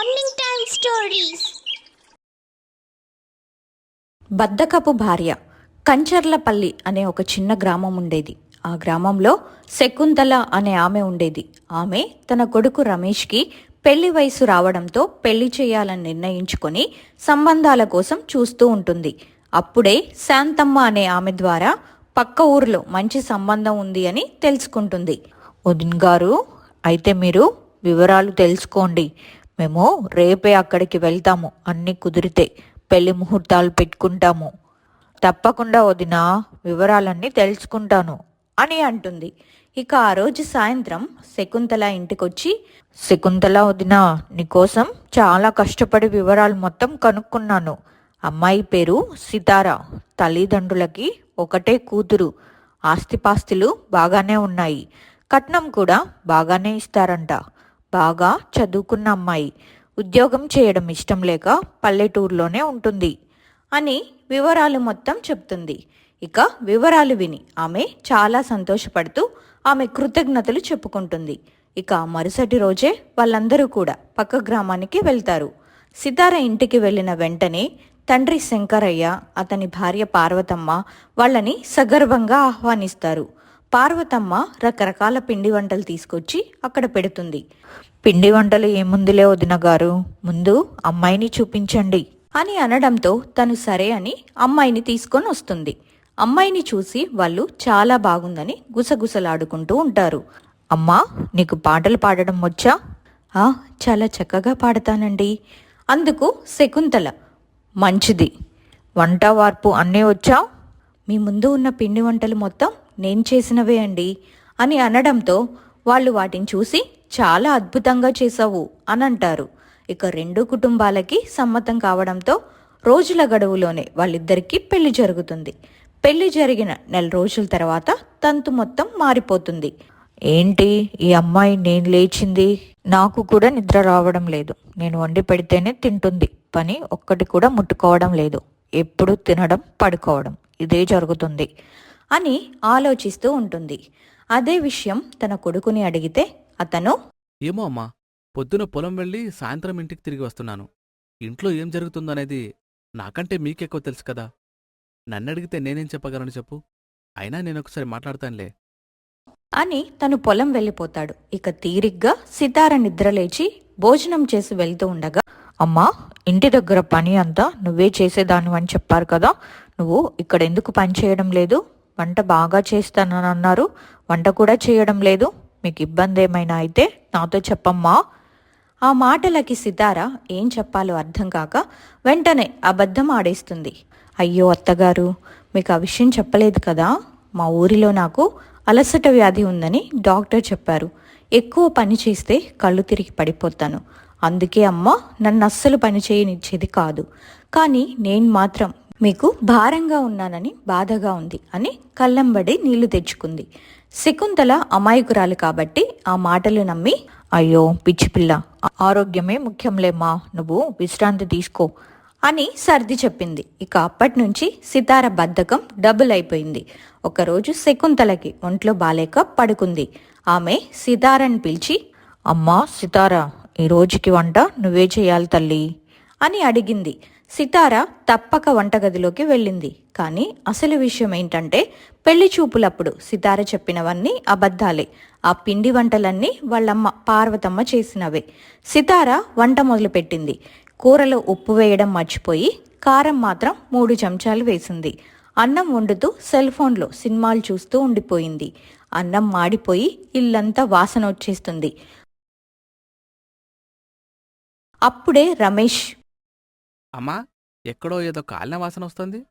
Morning time stories బద్దకపు భార్య కంచర్లపల్లి అనే ఒక చిన్న గ్రామం ఉండేది. ఆ గ్రామంలో శకుంతల అనే ఆమె ఉండేది. ఆమె తన కొడుకు రమేష్కి పెళ్ళి వయసు రావడంతో పెళ్ళి చేయాలని నిర్ణయించుకొని సంబంధాల కోసం చూస్తూ ఉంటుంది. అప్పుడే శాంతమ్మ అనే ఆమె ద్వారా పక్క ఊర్లో మంచి సంబంధం ఉంది అని తెలుసుకుంటుంది. వదిన్ గారు అయితే మీరు వివరాలు తెలుసుకోండి. మేము రేపే అక్కడికి వెళ్తాము. అన్ని కుదిరితే పెళ్ళి ముహూర్తాలు పెట్టుకుంటాము. తప్పకుండా వదిన వివరాలన్నీ తెలుసుకుంటాను అని అంటుంది. ఇక ఆ రోజు సాయంత్రం శకుంతల ఇంటికొచ్చి శకుంతల వదిన నీకోసం చాలా కష్టపడి వివరాలు మొత్తం కనుక్కున్నాను. అమ్మాయి పేరు సితార. తల్లిదండ్రులకి ఒకటే కూతురు. ఆస్తిపాస్తులు బాగానే ఉన్నాయి. కట్నం కూడా బాగానే ఇస్తారంట. బాగా చదువుకున్న అమ్మాయి. ఉద్యోగం చేయడం ఇష్టం లేక పల్లెటూరులోనే ఉంటుంది అని వివరాలు మొత్తం చెప్తుంది. ఇక వివరాలు విని ఆమె చాలా సంతోషపడుతూ ఆమె కృతజ్ఞతలు చెప్పుకుంటుంది. ఇక మరుసటి రోజే వాళ్ళందరూ కూడా పక్క గ్రామానికి వెళ్తారు. సితార ఇంటికి వెళ్ళిన వెంటనే తండ్రి శంకరయ్య అతని భార్య పార్వతమ్మ వాళ్ళని సగర్వంగా ఆహ్వానిస్తారు. పార్వతమ్మ రకరకాల పిండి వంటలు తీసుకొచ్చి అక్కడ పెడుతుంది. పిండి వంటలు ఏముందిలే వదిన గారు? ముందు అమ్మాయిని చూపించండి అని అనడంతో తను సరే అని అమ్మాయిని తీసుకొని వస్తుంది. అమ్మాయిని చూసి వాళ్ళు చాలా బాగుందని గుసగుసలాడుకుంటూ ఉంటారు. అమ్మా నీకు పాటలు పాడడం వచ్చా? ఆ చాలా చక్కగా పాడతానండి. అందుకు శకుంతల మంచిది. వంట వార్పు అన్నీ వచ్చా? మీ ముందు ఉన్న పిండి వంటలు మొత్తం నేను చేసినవే అండి అని అనడంతో వాళ్ళు వాటిని చూసి చాలా అద్భుతంగా చేసావు అని అంటారు. ఇక రెండు కుటుంబాలకి సమ్మతం కావడంతో రోజుల గడువులోనే వాళ్ళిద్దరికీ పెళ్ళి జరుగుతుంది. పెళ్ళి జరిగిన నెల రోజుల తర్వాత తంతు మొత్తం మారిపోతుంది. ఏంటి ఈ అమ్మాయి నేను లేచింది? నాకు కూడా నిద్ర రావడం లేదు. నేను వండి పెడితేనే తింటుంది. పని ఒక్కటి కూడా ముట్టుకోవడం లేదు. ఎప్పుడు తినడం పడుకోవడం. ఇదే జరుగుతుంది. అని ఆలోచిస్తూ ఉంటుంది. అదే విషయం తన కొడుకుని అడిగితే అతను ఏమో అమ్మా పొద్దున పొలం వెళ్ళి సాయంత్రం ఇంటికి తిరిగి వస్తున్నాను. ఇంట్లో ఏం జరుగుతుందనేది నాకంటే మీకెక్కువ తెలుసు కదా. నన్నడిగితే నేనేం చెప్పగలను చెప్పు. అయినా నేనొకసారి మాట్లాడతానులే. అని తను పొలం వెళ్ళిపోతాడు. ఇక తీరిగ్గా సితార నిద్రలేచి భోజనం చేసి వెళ్తూ ఉండగా అమ్మా ఇంటి దగ్గర పని అంతా నువ్వే చేసేదాన్ని అని చెప్పారు కదా. నువ్వు ఇక్కడ ఎందుకు పని చేయడం లేదు? వంట బాగా చేస్తానని అన్నారు వంట కూడా చేయడం లేదు. మీకు ఇబ్బంది ఏమైనా అయితే నాతో చెప్పమ్మా. ఆ మాటలకి సితార ఏం చెప్పాలో అర్థం కాక వెంటనే అబద్ధం ఆడేస్తుంది. అయ్యో అత్తగారు మీకు ఆ విషయం చెప్పలేదు కదా? మా ఊరిలో నాకు అలసట వ్యాధి ఉందని డాక్టర్ చెప్పారు. ఎక్కువ పని చేస్తే కళ్ళు తిరిగి పడిపోతాను. అందుకే అమ్మ నన్ను అస్సలు పని చేయనిచ్చేది కాదు. కానీ నేను మాత్రం మీకు భారంగా ఉన్నానని బాధగా ఉంది అని కళ్ళంబడి నీళ్ళు తెచ్చుకుంది. శకుంతల అమాయకురాలు కాబట్టి ఆ మాటలు నమ్మి అయ్యో పిచ్చి పిల్ల ఆరోగ్యమే ముఖ్యంలేమ్మా నువ్వు విశ్రాంతి తీసుకో అని సర్ది చెప్పింది. ఇక అప్పటి నుంచి సితార బద్ధకం డబుల్ అయిపోయింది. ఒకరోజు శకుంతలకి ఒంట్లో బాలేక పడుకుంది. ఆమె సితారని పిలిచి అమ్మా సితార ఈ రోజుకి వంట నువ్వే చేయాలి తల్లి అని అడిగింది. సితార తప్పక వంటగదిలోకి వెళ్ళింది. కానీ అసలు విషయం ఏంటంటే పెళ్ళి చూపులప్పుడు సితార చెప్పినవన్నీ అబద్ధాలే. ఆ పిండి వంటలన్నీ వాళ్ళమ్మ పార్వతమ్మ చేసినవే. సితార వంట మొదలుపెట్టింది. కూరలో ఉప్పు వేయడం మర్చిపోయి కారం మాత్రం మూడు చెంచాలు వేసింది. అన్నం వండుతూ సెల్ ఫోన్లో సినిమాలు చూస్తూ ఉండిపోయింది. అన్నం మాడిపోయి ఇల్లంతా వాసన వచ్చేస్తుంది. అప్పుడే రమేష్ అమ్మా ఎక్కడో ఏదో కాలిన వాసన వస్తుంది.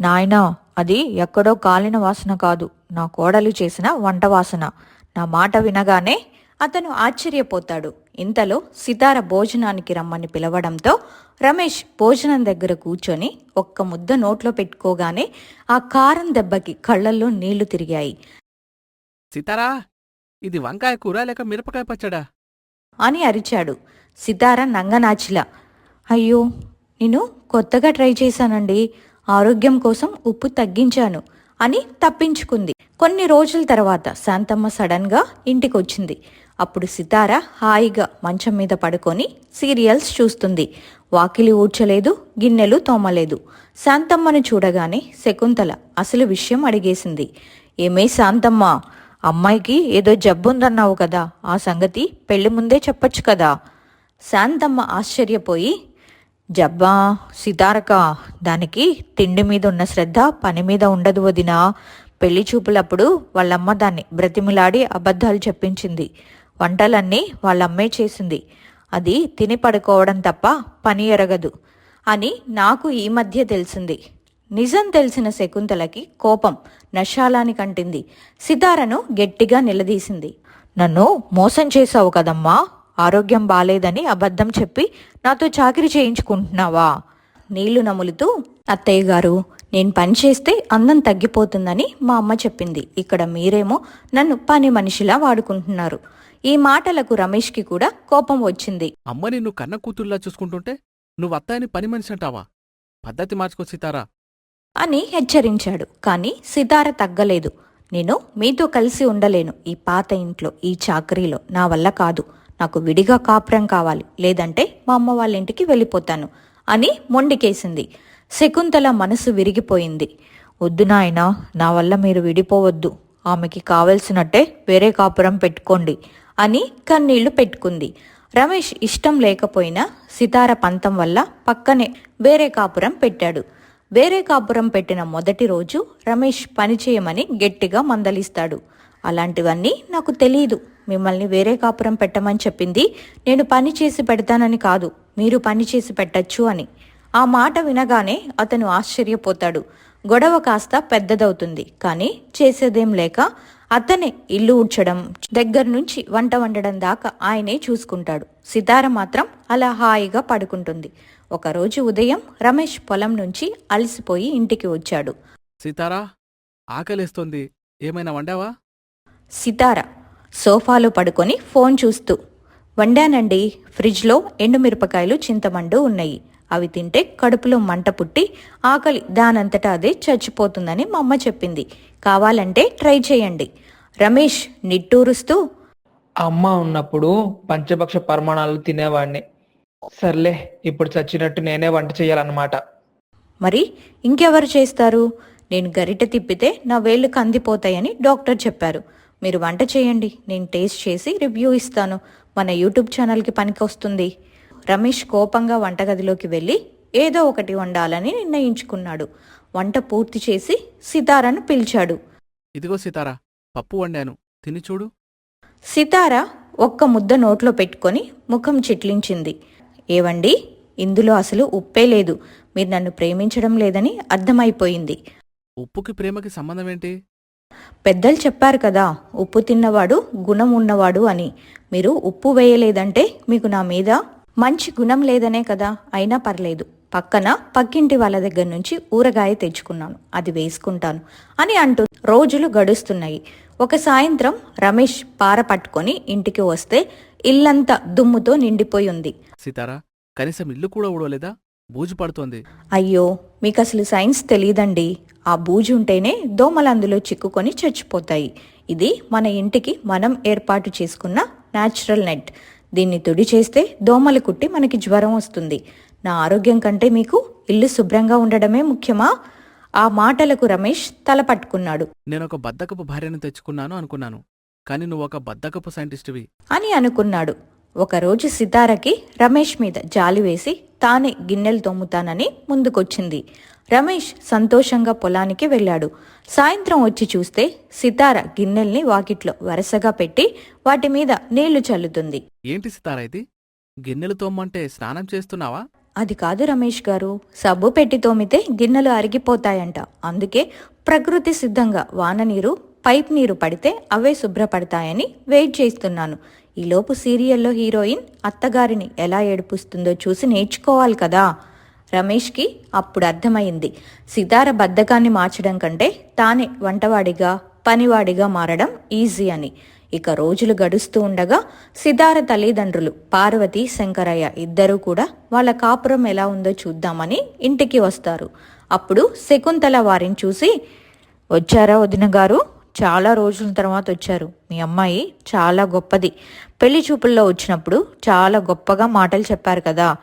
నాయనా అది ఎక్కడో కాలిన వాసన కాదు. నా కోడలు చేసిన వంట వాసన. నా మాట వినగానే అతను ఆశ్చర్యపోతాడు. ఇంతలో సితార భోజనానికి రమ్మని పిలవడంతో రమేష్ భోజనం దగ్గర కూర్చొని ఒక్క ముద్ద నోట్లో పెట్టుకోగానే ఆ కారం దెబ్బకి కళ్ళల్లో నీళ్ళు తిరిగాయి. సీతారా ఇది వంకాయ కూర లేక మిరపకాయ పచ్చడా? అని అరిచాడు. సితార నంగనాచిలా అయ్యో నేను కొత్తగా ట్రై చేశానండి. ఆరోగ్యం కోసం ఉప్పు తగ్గించాను అని తప్పించుకుంది. కొన్ని రోజుల తర్వాత శాంతమ్మ సడన్గా ఇంటికొచ్చింది. అప్పుడు సితార హాయిగా మంచం మీద పడుకొని సీరియల్స్ చూస్తుంది. వాకిలి ఊడ్చలేదు గిన్నెలు తోమలేదు. శాంతమ్మను చూడగానే శకుంతల అసలు విషయం అడిగేసింది. ఏమే శాంతమ్మ అమ్మాయికి ఏదో జబ్బుందన్నావు కదా ఆ సంగతి పెళ్ళి ముందే చెప్పొచ్చు కదా? శాంతమ్మ ఆశ్చర్యపోయి జబ్బా సితారక దానికి తిండి మీద ఉన్న శ్రద్ధ పని మీద ఉండదు వదినా. పెళ్ళి చూపులప్పుడు వాళ్ళమ్మ దాన్ని బ్రతిమిలాడి అబద్ధాలు చెప్పించింది. వంటలన్నీ వాళ్ళమ్మే చేసింది. అది తిని పడుకోవడం తప్ప పని ఎరగదు అని నాకు ఈ మధ్య తెలిసింది. నిజం తెలిసిన శకుంతలకి కోపం నశాలాని కంటింది. సితారను గట్టిగా నిలదీసింది. నన్ను మోసం చేశావు కదమ్మా. ఆరోగ్యం బాలేదని అబద్ధం చెప్పి నాతో చాకిరి చేయించుకుంటున్నావా? నీళ్ళు నములుతూ అత్తయ్య గారు నేను పని చేస్తే అందం తగ్గిపోతుందని మా అమ్మ చెప్పింది. ఇక్కడ మీరేమో నన్ను పని మనిషిలా వాడుకుంటున్నారు. ఈ మాటలకు రమేష్కి కూడా కోపం వచ్చింది. అమ్మ నిన్ను కన్న కూతుర్లా చూసుకుంటుంటే నువ్వు అత్తాయని పని మనిషి అంటావా? పద్ధతి మార్చుకో సీతారా. అని హెచ్చరించాడు. కానీ సితార తగ్గలేదు. నేను మీతో కలిసి ఉండలేను ఈ పాత ఇంట్లో ఈ చాకరీలో. నా వల్ల కాదు. నాకు విడిగా కాపురం కావాలి లేదంటే మా అమ్మ వాళ్ళ ఇంటికి వెళ్ళిపోతాను అని మొండికేసింది. శకుంతల మనసు విరిగిపోయింది. వద్దు నాయనా నా వల్ల మీరు విడిపోవద్దు. ఆమెకి కావలసినట్టే వేరే కాపురం పెట్టుకోండి అని కన్నీళ్ళు పెట్టుకుంది. రమేష్ ఇష్టం లేకపోయినా సితార పంతం వల్ల పక్కనే వేరే కాపురం పెట్టాడు. వేరే కాపురం పెట్టిన మొదటి రోజు రమేష్ పని చేయమని గట్టిగా మందలిస్తాడు. అలాంటివన్నీ నాకు తెలియదు మిమ్మల్ని వేరే కాపురం పెట్టమని చెప్పింది. నేను పని చేసి పెడతానని కాదు మీరు పని చేసి పెట్టచ్చు అని. ఆ మాట వినగానే అతను ఆశ్చర్యపోతాడు. గొడవ కాస్త పెద్దదవుతుంది కానీ చేసేదేం లేక అతనే ఇల్లు ఊడ్చడం దగ్గర నుంచి వంట వండడం దాకా ఆయనే చూసుకుంటాడు. సితార మాత్రం అలా హాయిగా పడుకుంటుంది. ఒకరోజు ఉదయం రమేష్ పొలం నుంచి అలసిపోయి ఇంటికి వచ్చాడు. సీతారా ఆకలేస్తోంది. ఏమైనా వండావా? సితార సోఫాలో పడుకొని ఫోన్ చూస్తూ వండానండి ఫ్రిడ్జ్లో ఎండుమిరపకాయలు చింతమండు ఉన్నాయి. అవి తింటే కడుపులో మంట పుట్టి ఆకలి దానంతటా అదే చచ్చిపోతుందని మా అమ్మ చెప్పింది. కావాలంటే ట్రై చేయండి. రమేష్ నిట్టూరుస్తూ అమ్మ ఉన్నప్పుడు పంచభక్ష పరిమాణాలు తినేవాడిని. సర్లే ఇప్పుడు చచ్చినట్టు నేనే వంట చేయాలన్నమాట. మరి ఇంకెవరు చేస్తారు? నేను గరిటె తిప్పితే నా వేళ్ళు కందిపోతాయని డాక్టర్ చెప్పారు. మీరు వంట చేయండి నేను టేస్ట్ చేసి రివ్యూ ఇస్తాను. మన యూట్యూబ్ ఛానల్కి పనికొస్తుంది. రమేష్ కోపంగా వంటగదిలోకి వెళ్ళి ఏదో ఒకటి వండాలని నిర్ణయించుకున్నాడు. వంట పూర్తి చేసి సితారను పిలిచాడు. ఇదిగో సీతారా పప్పు వండాను. తిని చూడు. సితార ఒక్క ముద్ద నోట్లో పెట్టుకొని ముఖం చిట్లించింది. ఏవండి ఇందులో అసలు ఉప్పే లేదు. మీరు నన్ను ప్రేమించడం లేదని అర్థమైపోయింది. ఉప్పుకి ప్రేమకి సంబంధం ఏంటి? పెద్దలు చెప్పారు కదా ఉప్పు తిన్నవాడు గుణం ఉన్నవాడు అని. మీరు ఉప్పు వేయలేదంటే మీకు నా మీద మంచి గుణం లేదనే కదా అయినా పర్లేదు. పక్కన పక్కింటి వాళ్ళ దగ్గర నుంచి ఊరగాయ తెచ్చుకున్నాను అది వేసుకుంటాను అని అంటూ రోజులు గడుస్తున్నాయి. ఒక సాయంత్రం రమేష్ పార పట్టుకొని ఇంటికి వస్తే ఇల్లంతా దుమ్ముతో నిండిపోయి ఉంది. సీతారా కనీసం ఇల్లు కూడా ఊడవలేదా? బూజు పడుతోంది. అయ్యో మీకు అసలు సైన్స్ తెలియదండి ఆ బూజు ఉంటేనే దోమలు అందులో చిక్కుకొని చచ్చిపోతాయి. ఇది మన ఇంటికి మనం ఏర్పాటు చేసుకున్న న్యాచురల్ నెట్ దీన్ని తుడి చేస్తే దోమలు కుట్టి మనకి జ్వరం వస్తుంది. నా ఆరోగ్యం కంటే మీకు ఇల్లు శుభ్రంగా ఉండడమే ముఖ్యమా? ఆ మాటలకు రమేష్ తల పట్టుకున్నాడు. నేనొక బద్దకపు భార్యను తెచ్చుకున్నాను అనుకున్నాను. కానీ నువ్వు ఒక బద్దకపు సైంటిస్టువి. అని అనుకున్నాడు. ఒకరోజు సితారకి రమేష్ మీద జాలి వేసి తానే గిన్నెలు తోముతానని ముందుకొచ్చింది. రమేష్ సంతోషంగా పొలానికి వెళ్ళాడు. సాయంత్రం వచ్చి చూస్తే సితార గిన్నెల్ని వాకిట్లో వరుసగా పెట్టి వాటి మీద నీళ్ళు చల్లుతుంది. ఏంటి సీతారా ఇది? గిన్నెలు తోమ్మంటే స్నానం చేస్తున్నావా? అది కాదు రమేష్ గారు. సబ్బు పెట్టి తోమితే గిన్నెలు అరిగిపోతాయంట. అందుకే ప్రకృతి సిద్ధంగా వాన నీరు పైప్ నీరు పడితే అవే శుభ్రపడతాయని వెయిట్ చేస్తున్నాను. ఈలోపు సీరియల్లో హీరోయిన్ అత్తగారిని ఎలా ఏడిపిస్తుందో చూసి నేర్చుకోవాలి కదా. రమేష్కి అప్పుడు అర్థమైంది. సితార బద్ధకాన్ని మార్చడం కంటే తానే వంటవాడిగా పనివాడిగా మారడం ఈజీ అని. ఇక రోజులు గడుస్తూ ఉండగా సితార తల్లిదండ్రులు పార్వతి శంకరయ్య ఇద్దరూ కూడా వాళ్ళ కాపురం ఎలా ఉందో చూద్దామని ఇంటికి వస్తారు. అప్పుడు శకుంతల వారిని చూసి వచ్చారా వదిన గారు చాలా రోజుల తర్వాత వచ్చారు. మీ అమ్మాయి చాలా గొప్పది. పెళ్ళి చూపుల్లో వచ్చినప్పుడు చాలా గొప్పగా మాటలు చెప్పారు కదా.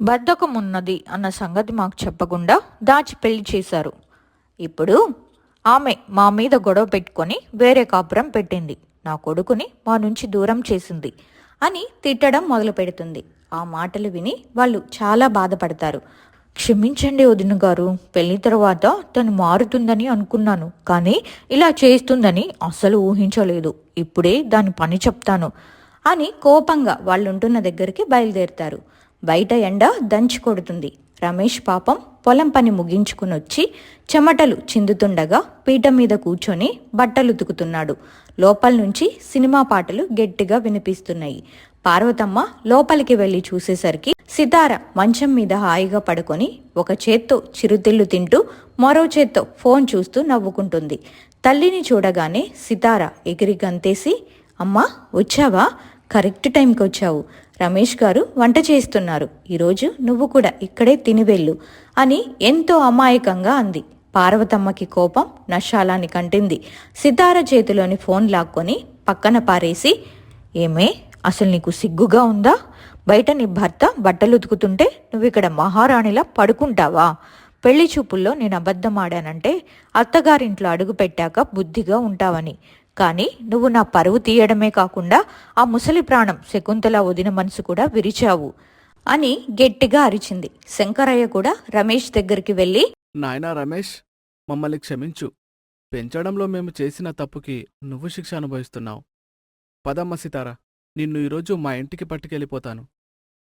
బద్ధకం ఉన్నది అన్న సంగతి మాకు చెప్పకుండా దాచి పెళ్ళి చేశారు. ఇప్పుడు ఆమె మా మీద గొడవ పెట్టుకొని వేరే కాపురం పెట్టింది. నా కొడుకుని మా నుంచి దూరం చేసింది అని తిట్టడం మొదలు పెడుతుంది ఆ మాటలు విని వాళ్ళు చాలా బాధపడతారు. క్షమించండి వదిన గారు పెళ్ళి తర్వాత తను మారుతుందని అనుకున్నాను కానీ ఇలా చేస్తుందని అస్సలు ఊహించలేదు. ఇప్పుడే దాని పని చెప్తాను అని కోపంగా వాళ్ళుంటున్న దగ్గరికి బయలుదేరుతారు. బయట ఎండ దంచి కొడుతుంది. రమేష్ పాపం పొలం పని ముగించుకుని వచ్చి చెమటలు చిందుతుండగా పీట మీద కూర్చొని బట్టలు ఉతుకుతున్నాడు. లోపల నుంచి సినిమా పాటలు గట్టిగా వినిపిస్తున్నాయి. పార్వతమ్మ లోపలికి వెళ్ళి చూసేసరికి సితార మంచం మీద హాయిగా పడుకొని ఒక చేత్తో చిరుతిళ్ళు తింటూ మరో చేత్తో ఫోన్ చూస్తూ నవ్వుకుంటుంది. తల్లిని చూడగానే సితార ఎగిరి గంతేసి అమ్మా వచ్చావా? కరెక్ట్ టైంకి వచ్చావు. రమేష్ గారు వంట చేస్తున్నారు. ఈరోజు నువ్వు కూడా ఇక్కడే తిని వెళ్ళు అని ఎంతో అమాయకంగా అంది. పార్వతమ్మకి కోపం నశాలాన్ని కంటింది సితార చేతిలోని ఫోన్ లాక్కొని పక్కన పారేసి ఏమే అసలు నీకు సిగ్గుగా ఉందా? బయట నీ భర్త బట్టలు ఉతుకుతుంటే నువ్వు ఇక్కడ మహారాణిలా పడుకుంటావా? పెళ్ళి చూపుల్లో నేను అబద్ధం ఆడానంటే అత్తగారింట్లో అడుగు పెట్టాక బుద్ధిగా ఉంటావని. కానీ నువ్వు నా పరువు తీయడమే కాకుండా ఆ ముసలి ప్రాణం శకుంతల వదిన మనసు కూడా విరిచావు అని గట్టిగా అరిచింది. శంకరయ్య కూడా రమేష్ దగ్గరికి వెళ్ళి నాయనా రమేష్ మమ్మల్ని క్షమించు. పెంచడంలో మేము చేసిన తప్పుకి నువ్వు శిక్ష అనుభవిస్తున్నావు. పదమ్మ సితారా. నిన్ను ఈరోజు మా ఇంటికి పట్టుకెళ్ళిపోతాను.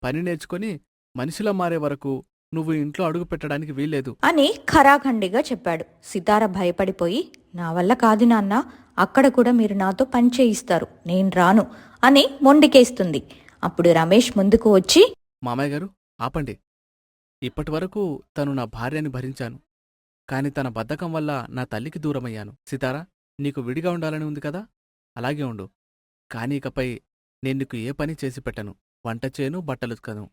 పని నేర్చుకొని మనిషిలా మారే వరకు నువ్వు ఇంట్లో అడుగు పెట్టడానికి వీల్లేదు. అని ఖరాఖండిగా చెప్పాడు. సితార భయపడిపోయి నా వల్ల కాదు నాన్న అక్కడ కూడా మీరు నాతో పని చేయిస్తారు నేను రాను అని మొండికేస్తుంది. అప్పుడు రమేష్ ముందుకు వచ్చి మామయ్య గారు ఆపండి. ఇప్పటివరకు తను నా భార్యని భరించాను. కాని తన బద్ధకం వల్ల నా తల్లికి దూరమయ్యాను. సితారా నీకు విడిగా ఉండాలని ఉంది కదా? అలాగే ఉండు. కాని ఇకపై నేను నీకు ఏ పని చేసి పెట్టను. వంట చేయను బట్టలు ఉతకను.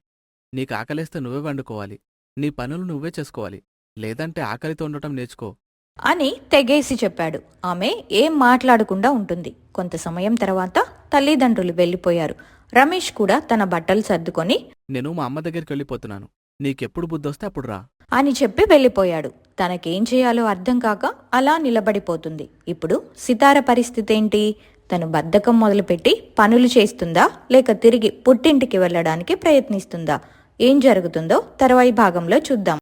నీకు ఆకలేస్తే నువ్వే వండుకోవాలి. నీ పనులు నువ్వే చేసుకోవాలి. లేదంటే ఆకలితో ఉండటం నేర్చుకో. అని తెగేసి చెప్పాడు. ఆమె ఏం మాట్లాడకుండా ఉంటుంది. కొంత సమయం తర్వాత తల్లిదండ్రులు వెళ్ళిపోయారు. రమేష్ కూడా తన బట్టలు సర్దుకొని నేను మా అమ్మ దగ్గరికి వెళ్ళిపోతున్నాను. నీకెప్పుడు బుద్ధొస్తే అప్పుడు రా. అని చెప్పి వెళ్ళిపోయాడు. తనకేం చేయాలో అర్థం కాక అలా నిలబడిపోతుంది. ఇప్పుడు సితార పరిస్థితి ఏంటి? తను బద్ధకం మొదలుపెట్టి పనులు చేస్తుందా లేక తిరిగి పుట్టింటికి వెళ్ళడానికి ప్రయత్నిస్తుందా? ఏం జరుగుతుందో తర్వాయి భాగంలో చూద్దాం.